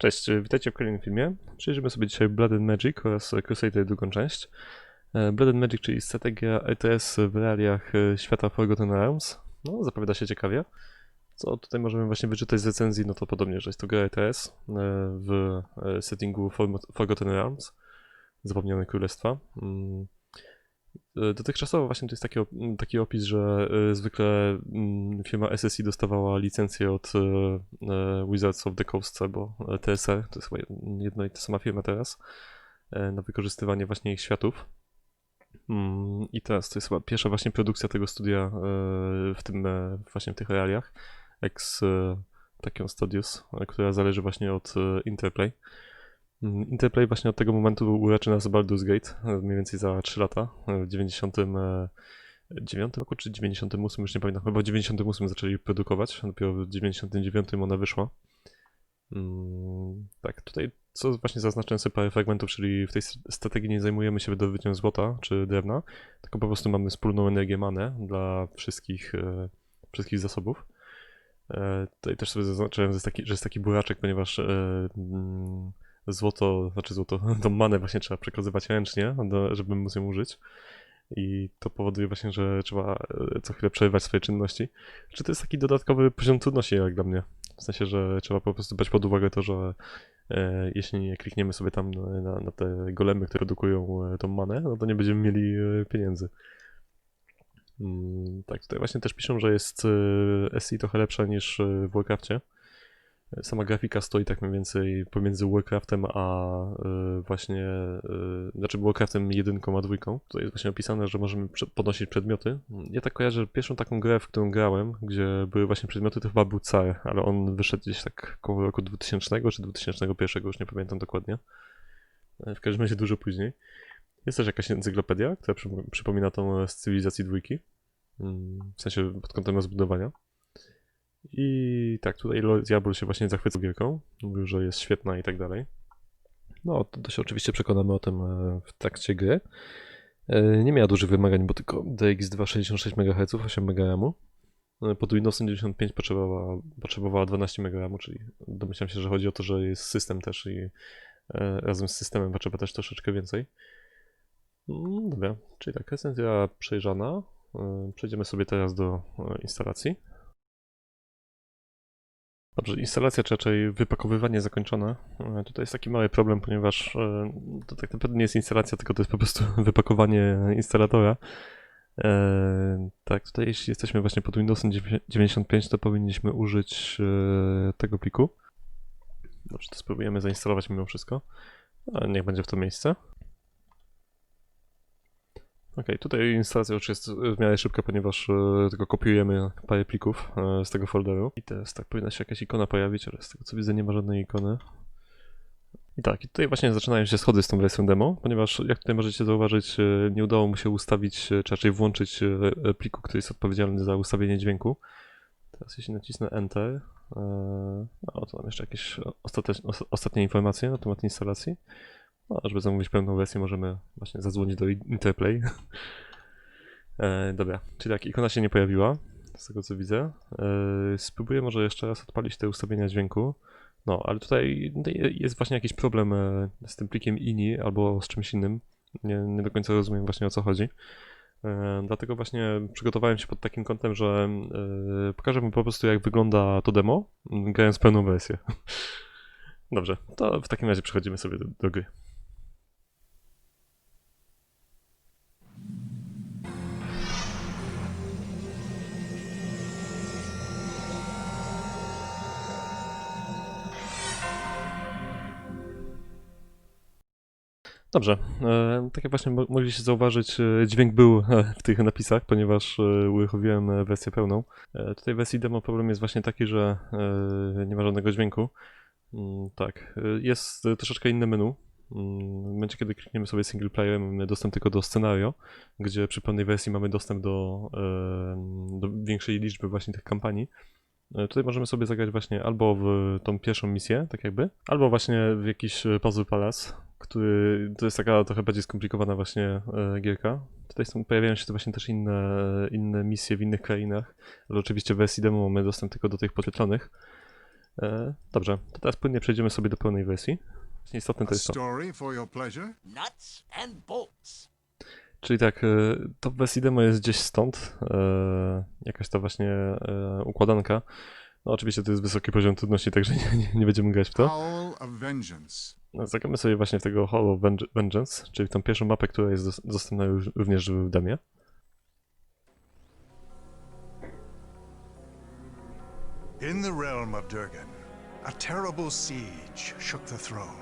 Cześć, witajcie w kolejnym filmie. Przejrzymy sobie dzisiaj Blood and Magic oraz Crusader drugą część. E, Blood and Magic, czyli strategia ETS w realiach e, świata Forgotten Realms. No, zapowiada się ciekawie. Co tutaj możemy właśnie wyczytać z recenzji, no to podobnie, że jest to gra ETS e, w e, settingu Forgotten Realms, Zapomniane Królestwa. Mm. E, Dotychczasowo właśnie to jest taki, op- m, taki opis, że e, zwykle mm, firma SSI dostawała licencję od e, Wizards of the Coast albo TSR, to jest chyba jedna i ta sama firma teraz, na wykorzystywanie właśnie ich światów. Mm, I teraz to jest chyba pierwsza właśnie produkcja tego studia w tym właśnie w tych realiach, ex Tachyon Studios, która zależy właśnie od Interplay. Mm, Interplay właśnie od tego momentu uleczy nas Baldur's Gate, e, mniej więcej za 3 lata, e, w 99 roku czy 98, już nie pamiętam, chyba w 98 zaczęli produkować, dopiero w 99 ona wyszła. Mm, tak, tutaj co właśnie zaznaczyłem sobie parę fragmentów, czyli w tej strategii nie zajmujemy się wydobyciem złota czy drewna, tylko po prostu mamy wspólną energię manę dla wszystkich, e, wszystkich zasobów. E, tutaj też sobie zaznaczyłem, że jest taki, że jest taki buraczek, ponieważ e, mm, złoto, znaczy złoto, tą manę właśnie trzeba przekazywać ręcznie, żeby móc ją użyć. I to powoduje właśnie, że trzeba e, co chwilę przerywać swoje czynności. Czy to jest taki dodatkowy poziom trudności jak dla mnie? W sensie, że trzeba po prostu brać pod uwagę to, że e, jeśli nie klikniemy sobie tam na, na, te golemy, które produkują e, tą manę, no to nie będziemy mieli e, pieniędzy. Mm, tak, tutaj właśnie też piszą, że jest e, SI trochę lepsza niż w Warcrafcie. Sama grafika stoi tak mniej więcej pomiędzy Warcraftem a e, właśnie, e, znaczy Warcraftem jedynką a dwójką. Tutaj jest właśnie opisane, że możemy podnosić przedmioty. Ja tak kojarzę, że pierwszą taką grę, w którą grałem, gdzie były właśnie przedmioty, to chyba był Car, ale on wyszedł gdzieś tak koło roku 2000 czy 2001, już nie pamiętam dokładnie. E, W każdym razie dużo później. Jest też jakaś encyklopedia, która przy, przypomina tą z cywilizacji dwójki. Mm, W sensie pod kątem rozbudowania. I tak, tutaj Diablo się właśnie zachwycał gierką. Mówił, że jest świetna i tak dalej. No, to, się oczywiście przekonamy o tym e, w trakcie gry. E, Nie miała dużych wymagań, bo tylko DX2 66 MHz, 8 MB. Pod Windowsem 95 potrzebowała, potrzebowała 12 MB, czyli domyślam się, że chodzi o to, że jest system też i e, razem z systemem potrzeba też troszeczkę więcej. Mm, Dobra, czyli tak, recenzja przejrzana. Przejdziemy sobie teraz do instalacji. Dobrze, instalacja, czy raczej wypakowywanie zakończone. E, Tutaj jest taki mały problem, ponieważ e, to tak naprawdę nie jest instalacja, tylko to jest po prostu wypakowanie instalatora. E, tak, tutaj jeśli jesteśmy właśnie pod Windowsem 95, to powinniśmy użyć tego pliku. Dobrze, to spróbujemy zainstalować mimo wszystko. Niech będzie w to miejsce. Ok, tutaj instalacja już jest w miarę szybka, ponieważ e, tylko kopiujemy parę plików e, z tego folderu. I teraz tak, powinna się jakaś ikona pojawić, ale z tego co widzę nie ma żadnej ikony. I tak, i tutaj właśnie zaczynają się schody z tą wersją demo, ponieważ jak tutaj możecie zauważyć, e, nie udało mu się ustawić, czy raczej włączyć pliku, który jest odpowiedzialny za ustawienie dźwięku. Teraz jeśli nacisnę Enter, e, no to mam jeszcze jakieś os- ostatnie informacje na temat instalacji. No, żeby zamówić pełną wersję, możemy właśnie zadzwonić do Interplay. e, dobra, czyli tak, ikona się nie pojawiła, z tego co widzę. E, spróbuję może jeszcze raz odpalić te ustawienia dźwięku. No, ale tutaj jest właśnie jakiś problem e, z tym plikiem INI albo z czymś innym. Nie, nie do końca rozumiem właśnie o co chodzi. E, dlatego właśnie przygotowałem się pod takim kątem, że e, pokażę mu po prostu jak wygląda to demo, grając pełną wersję. Dobrze, to w takim razie przechodzimy sobie do, do gry. Dobrze, e, tak jak właśnie mo- mogliście zauważyć, e, dźwięk był e, w tych napisach, ponieważ uruchomiłem wersję pełną. Tutaj w wersji demo problem jest właśnie taki, że nie ma żadnego dźwięku. Mm, tak, jest troszeczkę inne menu. Mm, W momencie, kiedy klikniemy sobie single player, mamy dostęp tylko do scenario, gdzie przy pełnej wersji mamy dostęp do, do większej liczby właśnie tych kampanii. Tutaj możemy sobie zagrać właśnie albo w tą pierwszą misję, tak jakby, albo właśnie w jakiś Puzzle Palace, który to jest taka trochę bardziej skomplikowana właśnie e, gierka. Tutaj są, pojawiają się to właśnie też inne, inne misje w innych krainach, ale oczywiście w wersji demo mamy dostęp tylko do tych podświetlonych. E, dobrze, to teraz płynnie przejdziemy sobie do pełnej wersji. Istotne to jest to. story for your pleasure? Nuts and bolts. Czyli tak, e, to w wersji demo jest gdzieś stąd, e, jakaś ta właśnie e, układanka. No oczywiście to jest wysoki poziom trudności, także nie, nie, nie będziemy grać w to. Howl of Vengeance. No, Zagramy sobie właśnie w tego Hall of Venge- Vengeance, czyli tą pierwszą mapę, która jest dos- dostępna już, również w demie. In the realm of Durgan, a terrible siege shook the throne.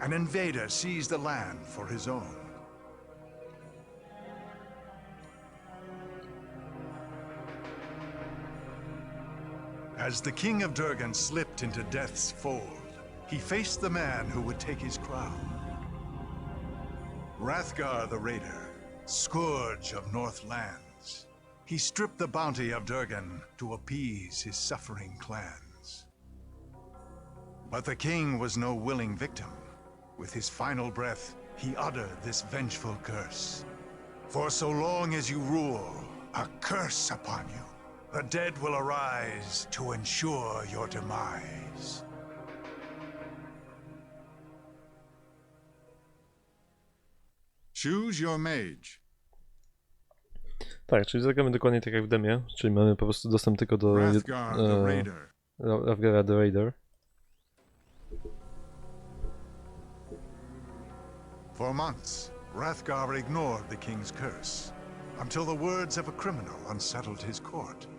An invader seized the land for his own. As the king of Durgan slipped into death's fold, he faced the man who would take his crown. Rathgar the Raider, scourge of Northlands, He stripped the bounty of Durgan to appease his suffering clans. But the king was no willing victim. With his final breath, he uttered this vengeful curse. For so long as you rule, a curse upon you. The dead will arise to ensure your demise. Choose your mage. Tak, czyli zagramy dokładnie tak jak w demie, czyli mamy po prostu dostęp tylko do jed- Rathgar the e, Raider. Ra- the Raider. For months, Rathgar ignored the king's curse, until the words of a criminal unsettled his court.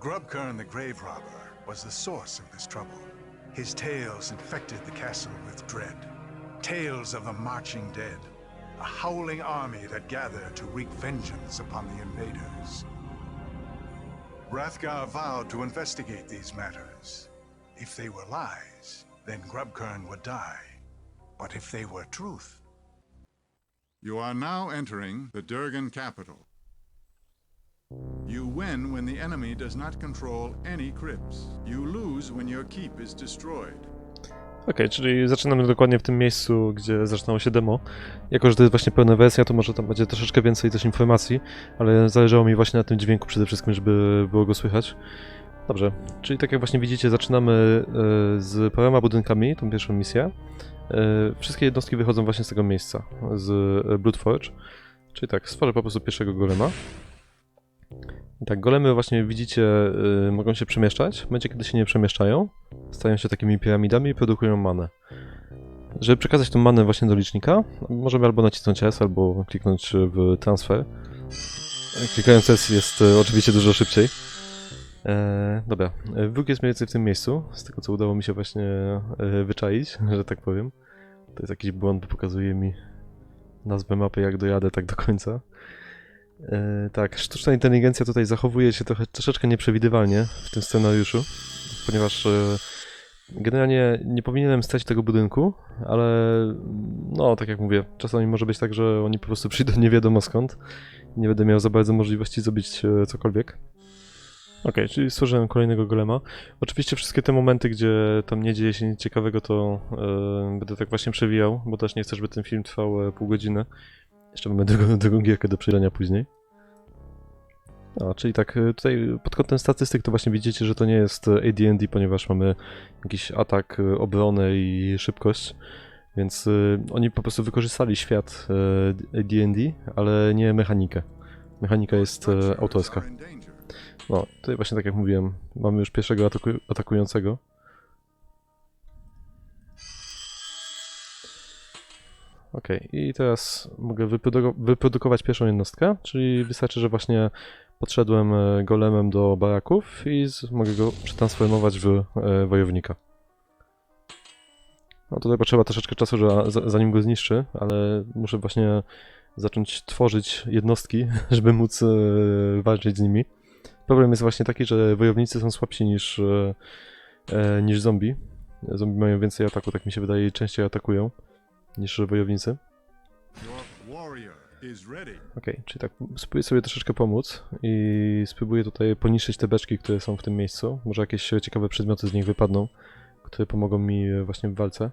Grubkern the Grave Robber was the source of this trouble. His tales infected the castle with dread. Tales of the marching dead, a howling army that gathered to wreak vengeance upon the invaders. Rathgar vowed to investigate these matters. If they were lies, then Grubkern would die. But if they were truth. You are now entering the Durgan capital. You win when the enemy does not control any crypts. You lose when your keep is destroyed. Okej, czyli zaczynamy dokładnie w tym miejscu, gdzie zaczynało się demo. Jako, że to jest właśnie pełna wersja, to może tam będzie troszeczkę więcej też informacji, ale zależało mi właśnie na tym dźwięku przede wszystkim, żeby było go słychać. Dobrze, czyli tak jak właśnie widzicie, zaczynamy e, z paroma budynkami, tą pierwszą misję. E, Wszystkie jednostki wychodzą właśnie z tego miejsca, z e, Bloodforge. Czyli tak, stworzę po prostu pierwszego golema. Tak, golemy właśnie widzicie, y, mogą się przemieszczać. W momencie, kiedy się nie przemieszczają, stają się takimi piramidami i produkują manę. Żeby przekazać tą manę właśnie do licznika, możemy albo nacisnąć S, albo kliknąć w transfer. Klikając S jest y, oczywiście dużo szybciej. E, dobra, e, wróg jest mniej więcej w tym miejscu, z tego co udało mi się właśnie e, wyczaić, że tak powiem. To jest jakiś błąd, bo pokazuje mi nazwę mapy, jak dojadę tak do końca. E, tak, sztuczna inteligencja tutaj zachowuje się trochę troszeczkę nieprzewidywalnie w tym scenariuszu, ponieważ e, generalnie nie powinienem stać tego budynku, ale no, tak jak mówię, czasami może być tak, że oni po prostu przyjdą nie wiadomo skąd i nie będę miał za bardzo możliwości zrobić e, cokolwiek. Okej, czyli stworzyłem kolejnego golema. Oczywiście wszystkie te momenty, gdzie tam nie dzieje się nic ciekawego, to będę tak właśnie przewijał, bo też nie chcę, żeby ten film trwał pół godziny. Jeszcze mamy drugą, drugą gierkę do przejrzenia później. No, czyli tak, y, tutaj pod kątem statystyk to właśnie widzicie, że to nie jest y, AD&D, ponieważ mamy jakiś atak, y, obronę i szybkość, więc oni po prostu wykorzystali świat AD&D, ale nie mechanikę. Mechanika jest autorska. No, tutaj właśnie tak jak mówiłem, mamy już pierwszego ataku atakującego. Okej, i teraz mogę wyprodu wyprodukować pierwszą jednostkę, czyli wystarczy, że właśnie podszedłem e, golemem do baraków i mogę go przetransformować w e, wojownika. No tutaj potrzeba troszeczkę czasu, że, za- zanim go zniszczy, ale muszę właśnie zacząć tworzyć jednostki, żeby móc e, walczyć z nimi. Problem jest właśnie taki, że wojownicy są słabsi niż, niż zombie. Zombie mają więcej ataku, tak mi się wydaje, i częściej atakują niż wojownicy. Okej, czyli tak, spróbuję sobie troszeczkę pomóc i spróbuję tutaj poniszczyć te beczki, które są w tym miejscu. Może jakieś ciekawe przedmioty z nich wypadną, które pomogą mi e, właśnie w walce.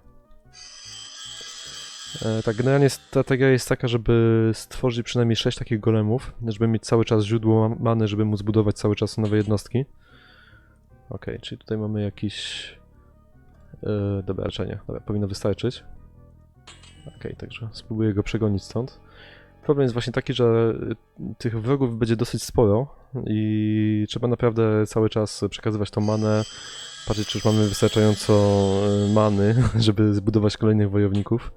E, tak, generalnie strategia jest taka, żeby stworzyć przynajmniej 6 takich golemów, żeby mieć cały czas źródło ma- many, żeby móc budować cały czas nowe jednostki. Okej, czyli tutaj mamy jakiś... Yy, dobra, leczenie. Dobra, powinno wystarczyć. Okej, także spróbuję go przegonić stąd. Problem jest właśnie taki, że y, tych wrogów będzie dosyć sporo i trzeba naprawdę cały czas przekazywać tą manę, patrzeć czy już mamy wystarczająco y, many, żeby zbudować kolejnych wojowników.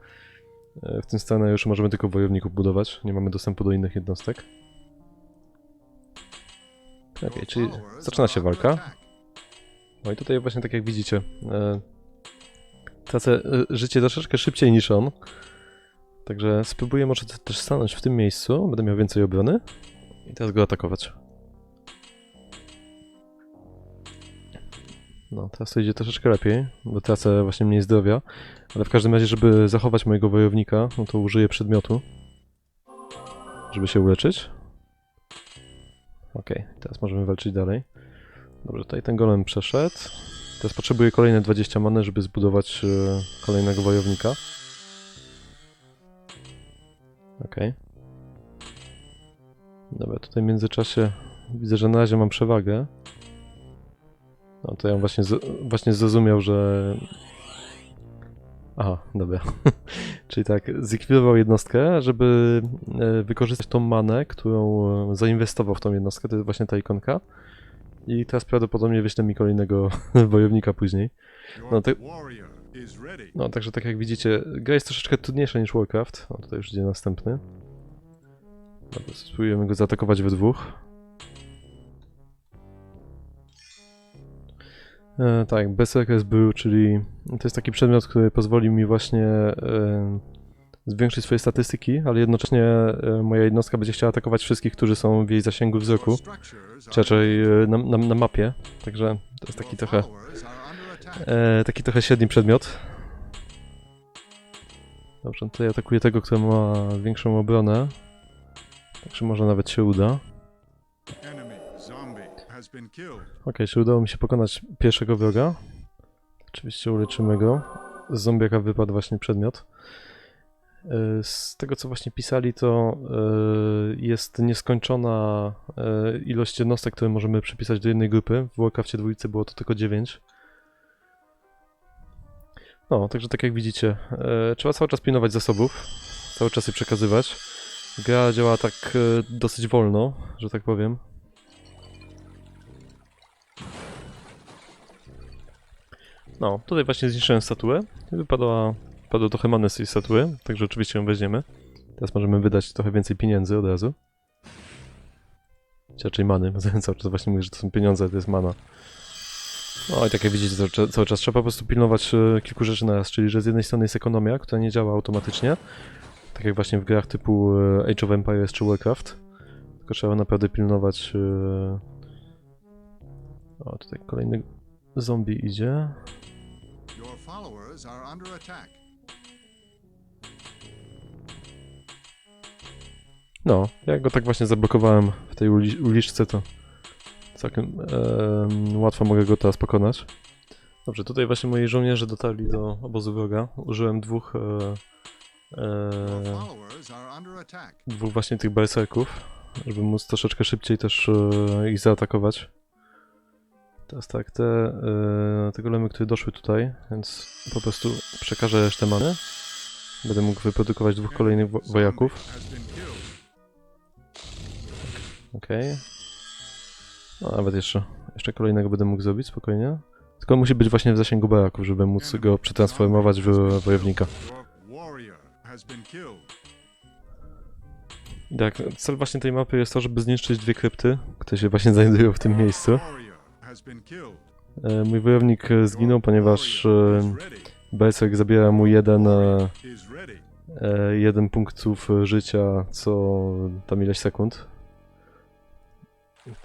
Y, W tym scenariuszu możemy tylko wojowników budować, nie mamy dostępu do innych jednostek. Okej, czyli zaczyna się walka. No i tutaj właśnie tak jak widzicie, tracę e, życie troszeczkę szybciej niż on. Także spróbuję może te- też stanąć w tym miejscu, będę miał więcej obrony i teraz go atakować. No, teraz to idzie troszeczkę lepiej, bo tracę właśnie mniej zdrowia, ale w każdym razie, żeby zachować mojego wojownika, no to użyję przedmiotu, żeby się uleczyć. Okej, teraz możemy walczyć dalej. Dobrze, tutaj ten golem przeszedł. Teraz potrzebuję kolejne 20 many, żeby zbudować e, kolejnego wojownika. Okej. Dobra, tutaj w międzyczasie widzę, że na razie mam przewagę. No to ja właśnie, właśnie zrozumiał, że... Aha, dobra. Czyli tak, zlikwidował jednostkę, żeby e, wykorzystać tą manę, którą e, zainwestował w tą jednostkę, to jest właśnie ta ikonka. I teraz prawdopodobnie wyślę mi kolejnego wojownika później. No, te-. No, także tak jak widzicie, gra jest troszeczkę trudniejsza niż Warcraft. O, tutaj już idzie następny. Dobra, spróbujemy go zaatakować we dwóch. E, tak, Berserker's Brew, czyli to jest taki przedmiot, który pozwoli mi właśnie e, zwiększyć swoje statystyki, ale jednocześnie e, moja jednostka będzie chciała atakować wszystkich, którzy są w jej zasięgu wzroku, czy raczej e, na, na, na mapie. Także to jest taki trochę E, taki trochę średni przedmiot. Dobrze, tutaj atakuję tego, który ma większą obronę. Także może nawet się uda. Okej, czy udało mi się pokonać pierwszego wroga? Oczywiście uleczymy go. Z zombiaka wypadł właśnie przedmiot. E, Z tego co właśnie pisali, to e, jest nieskończona e, ilość jednostek, które możemy przypisać do jednej grupy. W Warcraftie dwójce było to tylko 9. No, także tak jak widzicie, trzeba cały czas pilnować zasobów, cały czas je przekazywać. Gra działa tak dosyć wolno, że tak powiem. No, tutaj właśnie zniszczyłem statuę. Wypadła, wypadło trochę many z tej statuły, także oczywiście ją weźmiemy. Teraz możemy wydać trochę więcej pieniędzy od razu. Czy raczej many, bo cały czas właśnie mówię, że to są pieniądze, to jest mana. No i tak jak widzicie, cały czas, cały czas trzeba po prostu pilnować e, kilku rzeczy na raz, czyli że z jednej strony jest ekonomia, która nie działa automatycznie, tak jak właśnie w grach typu e, Age of Empires czy Warcraft, tylko trzeba naprawdę pilnować... e, O, tutaj kolejny zombie idzie. Your followers are under attack. No, jak go tak właśnie zablokowałem w tej uli uliczce, to całkiem em, łatwo mogę go teraz pokonać. Dobrze, tutaj właśnie moi żołnierze dotarli do obozu wroga. Użyłem dwóch, e, e, dwóch właśnie tych berserków, żeby móc troszeczkę szybciej też e, ich zaatakować. Teraz tak, te, e, te golemy, które doszły tutaj, więc po prostu przekażę resztę many. Będę mógł wyprodukować dwóch kolejnych wo wojaków. Okej. No nawet jeszcze, jeszcze kolejnego będę mógł zrobić spokojnie. Tylko musi być właśnie w zasięgu baraków, żeby móc go przetransformować w wojownika. Tak, cel właśnie tej mapy jest to, żeby zniszczyć dwie krypty, które się właśnie znajdują w tym miejscu. E, mój wojownik zginął, ponieważ e. Berserk zabiera mu jeden, e, jeden punktów życia co tam ileś sekund.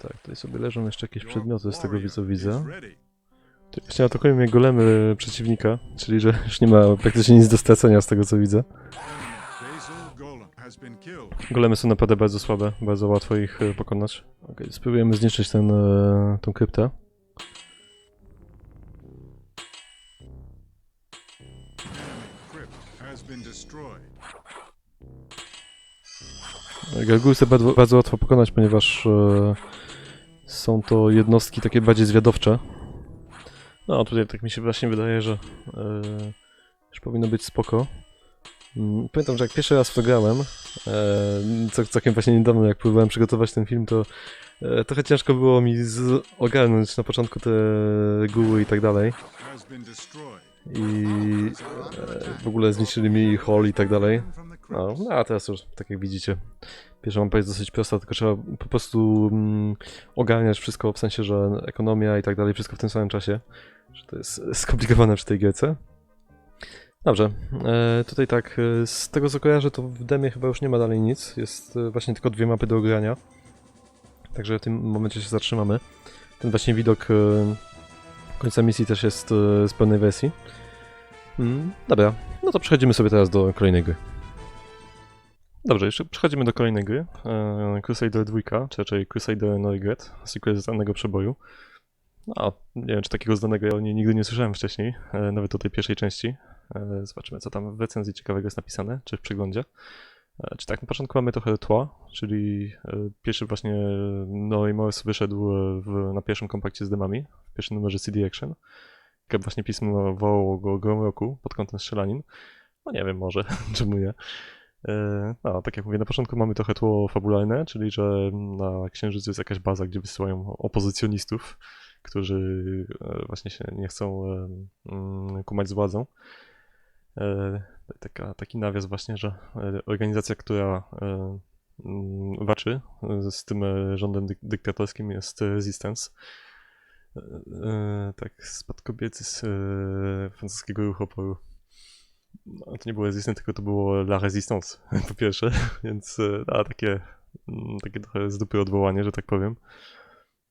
Tak, tutaj sobie leżą jeszcze jakieś przedmioty z tego widzę. Tutaj Właśnie atakują mnie golemy przeciwnika, czyli że już nie ma praktycznie nic do stracenia z tego co widzę. Golemy są naprawdę bardzo słabe, bardzo łatwo ich e, pokonać. Okej, spróbujemy zniszczyć ten, e, tą kryptę. Gargulce bardzo, bardzo łatwo pokonać, ponieważ e, są to jednostki takie bardziej zwiadowcze. No, tutaj tak mi się właśnie wydaje, że e, już powinno być spoko. Mm, Pamiętam, że jak pierwszy raz w to grałem, e, całkiem właśnie niedawno, jak próbowałem przygotować ten film, to e, trochę ciężko było mi ogarnąć na początku te reguły i tak dalej. I e, w ogóle zniszczyli mi hall i tak dalej. No, no a teraz już, tak jak widzicie, pierwsza mapa jest dosyć prosta, tylko trzeba po prostu mm, ogarniać wszystko, w sensie, że ekonomia i tak dalej, wszystko w tym samym czasie. Że to jest skomplikowane przy tej gierce. Dobrze, e, tutaj tak, e, z tego co kojarzę, to w demie chyba już nie ma dalej nic, jest e, właśnie tylko dwie mapy do ogrania. Także w tym momencie się zatrzymamy. Ten właśnie widok e, końca misji też jest e, z pełnej wersji. Mm, dobra, no to przechodzimy sobie teraz do kolejnej gry. Dobrze, jeszcze przechodzimy do kolejnej gry. E, Crusader 2, czy raczej Crusader No Regret, sequel znanego przeboju. No, nie wiem, czy takiego znanego ja nigdy nie słyszałem wcześniej, e, nawet o tej pierwszej części. E, Zobaczymy, co tam w recenzji ciekawego jest napisane, czy w przeglądzie. Czy tak, na początku mamy trochę tła, czyli pierwszy właśnie No Remorse wyszedł e, w, na pierwszym kompakcie z demami, w pierwszym numerze CD Action. Jak właśnie pismo wołało go grom roku pod kątem strzelanin. No nie wiem, może, czemu nie. No, tak jak mówię, na początku mamy trochę tło fabularne, czyli że na Księżycu jest jakaś baza, gdzie wysyłają opozycjonistów, którzy e, właśnie się nie chcą e, mm, kumać z władzą. Taka, taki nawias właśnie, że organizacja, która mm, walczy z tym rządem dyk- dyktatorskim jest Resistance. Tak, spadkobiecy z francuskiego ruchu oporu. To nie było Resistance, tylko to było La Resistance, po pierwsze, więc e, a, takie, mm, takie trochę z dupy odwołanie, że tak powiem.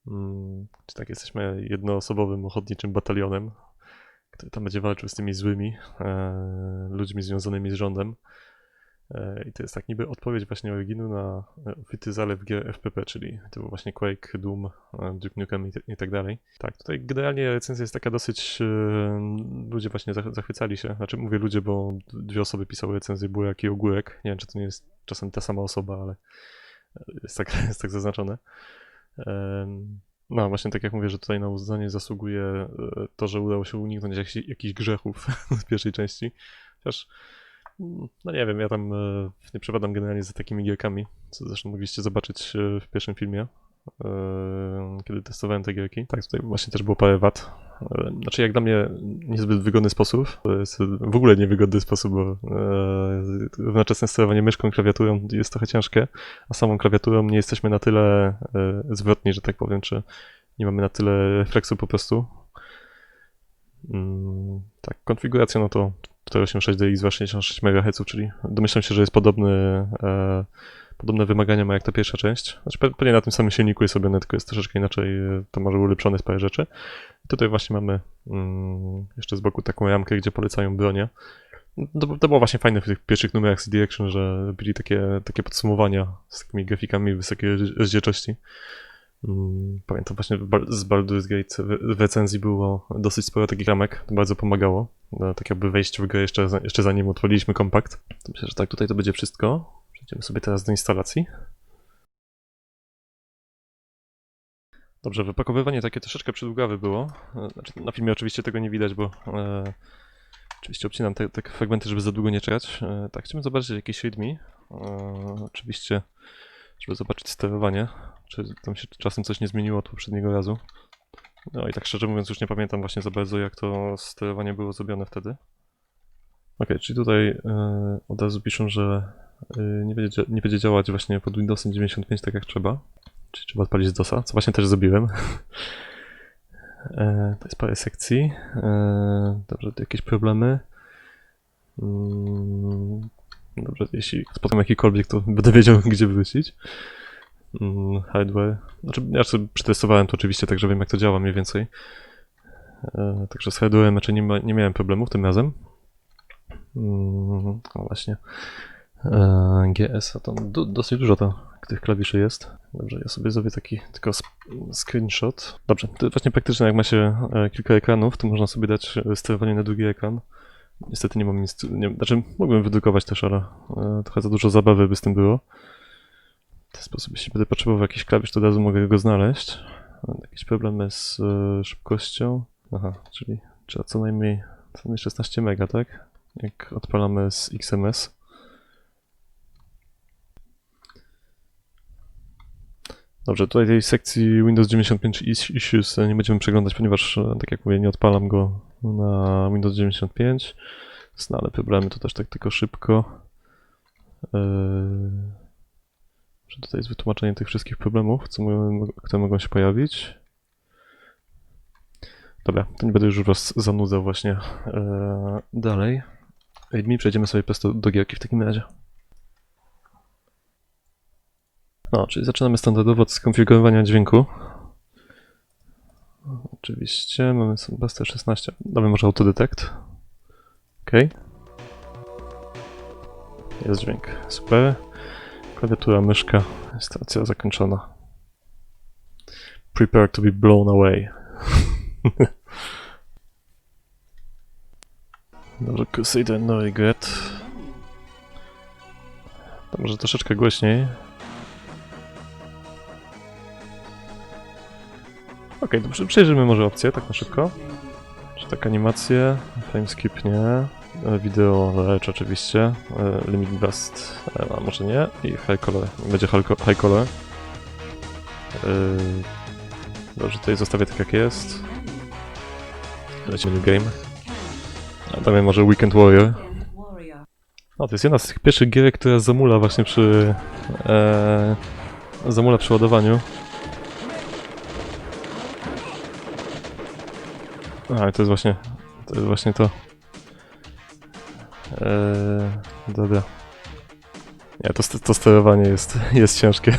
Mm, Czy tak, jesteśmy jednoosobowym ochotniczym batalionem, który tam będzie walczył z tymi złymi e, ludźmi związanymi z rządem. E, I to jest tak niby odpowiedź właśnie oryginu na e, uchwyty zalew gier FPP, czyli to był właśnie Quake, Doom, e, Duke Nukem i, i tak dalej. Tak, tutaj generalnie recenzja jest taka dosyć... E, ludzie właśnie zach- zachwycali się, znaczy mówię ludzie, bo dwie osoby pisały recenzję, Burak i Ogórek. Nie wiem, czy to nie jest czasem ta sama osoba, ale jest tak, jest tak zaznaczone. No, właśnie tak jak mówię, że tutaj na uznanie zasługuje e, to, że udało się uniknąć jakichś, grzechów z pierwszej części. Chociaż, no nie wiem, ja tam e, nie przepadam generalnie za takimi gierkami, co zresztą mogliście zobaczyć e, w pierwszym filmie, e, kiedy testowałem te gierki. Tak, tutaj właśnie też było parę wad. Znaczy, jak dla mnie niezbyt wygodny sposób, to jest w ogóle niewygodny sposób, bo równoczesne sterowanie myszką i klawiaturą jest trochę ciężkie, a samą klawiaturą nie jesteśmy na tyle zwrotni, że tak powiem, czy nie mamy na tyle refleksu po prostu. Mm, tak, konfiguracja no to 486 DX 66 MHz, czyli domyślam się, że jest podobny, e, podobne wymagania ma jak ta pierwsza część. Znaczy pe- pewnie na tym samym silniku jest robione, tylko jest troszeczkę inaczej, e, to może ulepszone jest parę rzeczy. I tutaj właśnie mamy mm, jeszcze z boku taką ramkę, gdzie polecają bronie. To, to było właśnie fajne w tych pierwszych numerach CD Action, że robili takie, takie podsumowania z takimi grafikami wysokiej roz- rozdzielczości. Mm, Pamiętam właśnie z Baldur's Gate w- recenzji było dosyć sporo takich ramek, to bardzo pomagało. No, tak jakby wejść w grę jeszcze, jeszcze zanim odpaliliśmy kompakt. Myślę, że tak, tutaj to będzie wszystko. Przejdziemy sobie teraz do instalacji. Dobrze, wypakowywanie takie troszeczkę przydługawe było. E, Znaczy, na filmie oczywiście tego nie widać, bo e, oczywiście obcinam te, te fragmenty, żeby za długo nie czekać. E, tak, chciałbym zobaczyć jakieś readme. E, oczywiście, żeby zobaczyć sterowanie, czy tam się czasem coś nie zmieniło od poprzedniego razu. No i tak szczerze mówiąc już nie pamiętam właśnie za bardzo jak to sterowanie było zrobione wtedy. Ok, czyli tutaj e, od razu piszą, że e, nie, będzie, nie będzie działać właśnie pod Windowsem 95 tak jak trzeba. Czyli trzeba odpalić z DOSa, co właśnie też zrobiłem. E, to jest parę sekcji. E, dobrze, tu jakieś problemy. Mm, dobrze, jeśli spotkam jakikolwiek, to będę wiedział, gdzie wrócić. Mm, hardware. Znaczy, ja sobie przetestowałem to oczywiście, także wiem, jak to działa mniej więcej. E, także z hardwarem raczej nie, ma, nie miałem problemów tym razem. Mm, o właśnie. E, GS, a to do, dosyć dużo to, tych klawiszy jest. Dobrze, ja sobie zrobię taki tylko screenshot. Dobrze, to właśnie praktycznie jak ma się e, kilka ekranów, to można sobie dać sterowanie na drugi ekran. Niestety nie mam nic, nie, znaczy mógłbym wydrukować też, ale e, trochę za dużo zabawy by z tym było. W ten sposób, jeśli będę potrzebował jakiś klawisz, to od razu mogę go znaleźć. Mam jakieś problemy z e, szybkością. Aha, czyli trzeba co najmniej, co najmniej 16 mega, tak? Jak odpalamy z XMS. Dobrze, tutaj tej sekcji Windows 95 is- Issues nie będziemy przeglądać, ponieważ, e, tak jak mówię, nie odpalam go na Windows 95. Znane problemy to też tak tylko szybko. Yy... Tutaj jest wytłumaczenie tych wszystkich problemów, co które mogą się pojawić. Dobra, to nie będę już was zanudzał właśnie e, dalej. Admin, przejdziemy sobie prosto do gierki w takim razie. No, czyli zaczynamy standardowo od skonfigurowania dźwięku. Oczywiście, mamy Basta 16. Damy może autodetect. Ok. Jest dźwięk, super. Klawiatura, myszka, instalacja zakończona. Prepare to be blown away. Dobrze, Crusader no regret. Może troszeczkę głośniej. Okej, dobrze, przejrzymy może opcję tak na szybko. Czy tak animacje, timeskip nie, e, wideo lecz oczywiście, e, limit blast, e, a może nie i high color, będzie high co- high color. Dobrze, tutaj zostawię tak jak jest. Lecimy new game. A damy może Weekend Warrior. No, to jest jedna z tych pierwszych gierek, która zamula właśnie przy... E, zamula przy ładowaniu. A, i to jest właśnie... To jest właśnie to. E, dobra. Nie, to, to sterowanie jest, jest ciężkie.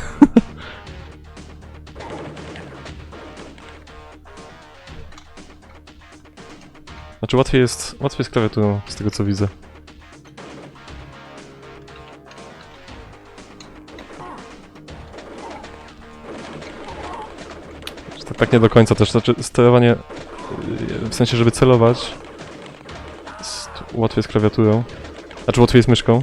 Znaczy łatwiej jest, łatwiej jest klawiaturą, z tego co widzę. Tak, tak nie do końca też, znaczy sterowanie, w sensie żeby celować, jest łatwiej z klawiaturą. Znaczy łatwiej z myszką.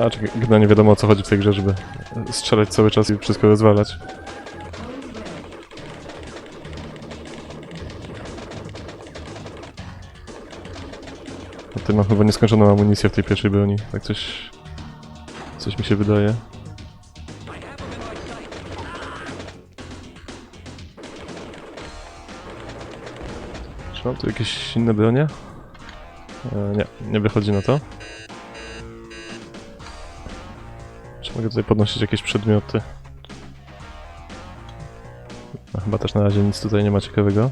A, czy gdy nie wiadomo o co chodzi w tej grze, żeby strzelać cały czas i wszystko rozwalać. A ty mam chyba nieskończoną amunicję w tej pierwszej broni. Tak coś... Coś mi się wydaje. Czy mam tu jakieś inne bronie? E, nie, nie wychodzi na to. Czy mogę tutaj podnosić jakieś przedmioty? No, chyba też na razie nic tutaj nie ma ciekawego.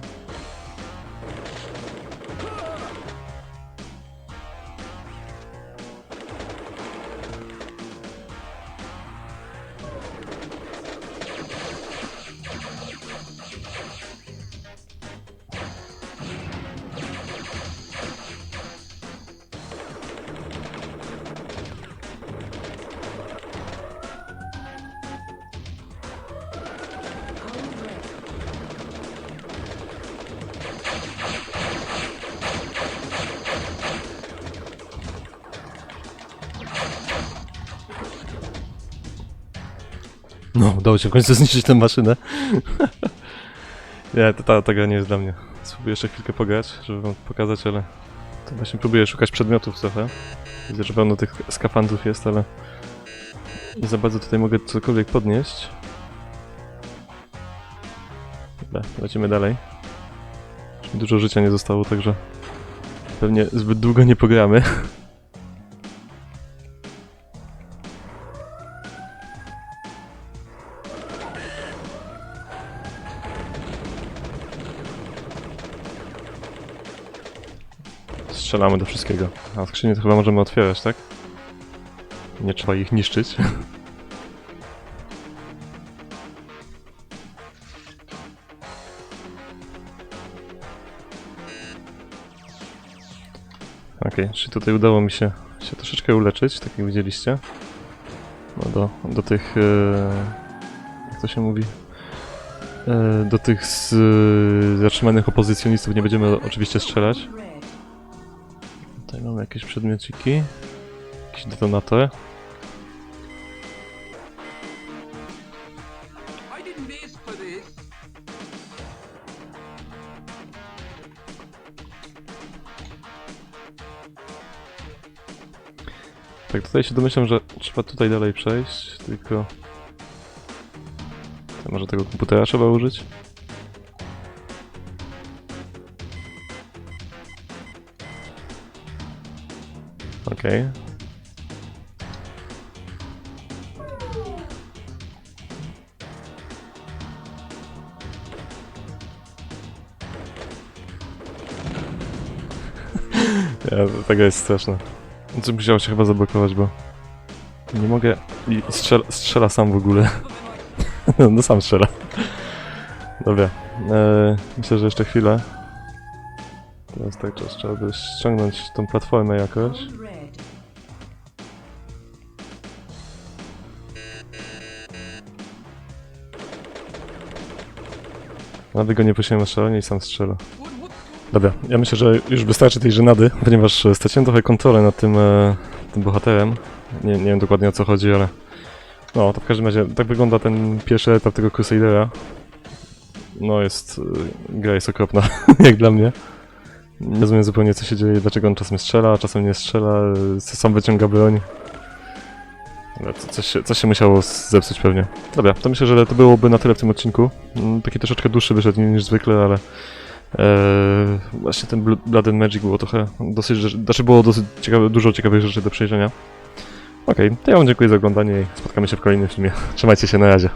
No, udało się w końcu zniszczyć tę maszynę. nie, to ta, ta gra nie jest dla mnie. Spróbuję jeszcze chwilkę pograć, żeby wam pokazać, ale... To właśnie próbuję szukać przedmiotów trochę. Widzę, że pełno tych skafandrów jest, ale... Nie za bardzo tutaj mogę cokolwiek podnieść. Dobra, lecimy dalej. Już mi Dużo życia nie zostało, także... Pewnie zbyt długo nie pogramy. Strzelamy do wszystkiego. A skrzynie to chyba możemy otwierać, tak? Nie trzeba ich niszczyć. Okej, czyli tutaj udało mi się, się troszeczkę uleczyć, tak jak widzieliście. No do, do tych, e, jak to się mówi, E, Do tych z, y, zatrzymanych opozycjonistów nie będziemy oczywiście strzelać. Jakieś przedmiociki. For this. Tak, tutaj się domyślam, że trzeba tutaj dalej przejść, tylko... Może tego komputera trzeba użyć? Okej. Ja, tego jest straszne. Co musiało się chyba zablokować, bo nie mogę i strzela, strzela sam w ogóle. no sam strzela. Dobra. E, myślę, że jeszcze chwilę. Teraz tak trzeba by ściągnąć tą platformę jakoś. Nawet go nie puściłem na strzelanie i sam strzela. Dobra, ja myślę, że już wystarczy tej żenady, ponieważ e, straciłem trochę kontrolę nad tym, e, tym bohaterem. Nie, nie wiem dokładnie o co chodzi, ale... No, to w każdym razie, tak wygląda ten pierwszy etap tego Crusadera. No, jest... e, gra jest okropna, jak dla mnie. Nie rozumiem zupełnie co się dzieje, dlaczego on czasem strzela, czasem nie strzela, e, sam wyciąga broń. Co- Coś się, coś się musiało zepsuć pewnie. Dobra, to myślę, że to byłoby na tyle w tym odcinku. Mm, Taki troszeczkę dłuższy wyszedł niż zwykle, ale... Eee, właśnie ten Bl- Blood and Magic było trochę dosyć, znaczy było dosyć ciekawe, dużo ciekawych rzeczy do przejrzenia. Okej, to ja wam dziękuję za oglądanie i spotkamy się w kolejnym filmie. Trzymajcie się, na razie.